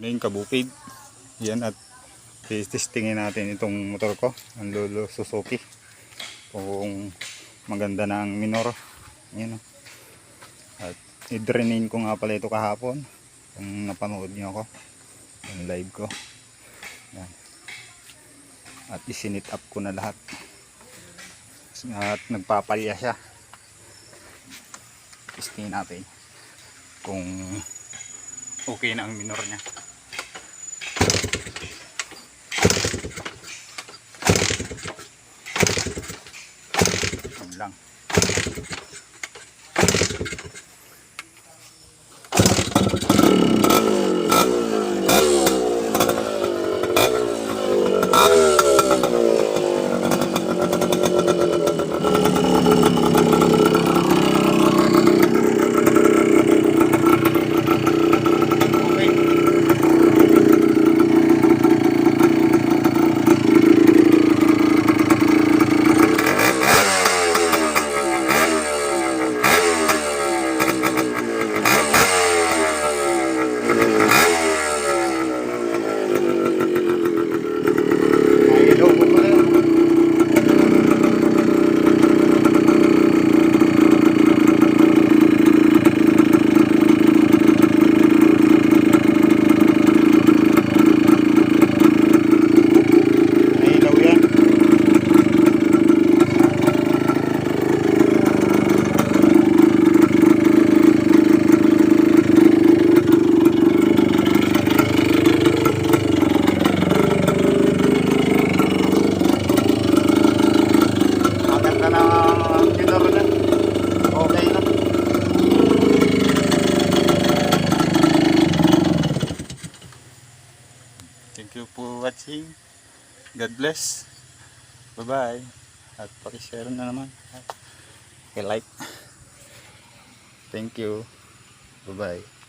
Morning kabukid. Yan at testingin natin itong motor ko. Ang Lolo Suzuki. Kung maganda na ang minor. Yan. oh. At i-drainin ko nga pala ito kahapon. Kung napanood niyo ako. Yung live ko. Yan. At isinit up ko na lahat. At nagpapalya siya. Testingin natin kung okay na ang minor niya. lang. Thank you for watching. God bless. Bye-bye. At pakishare na naman. At like. Thank you. Bye-bye.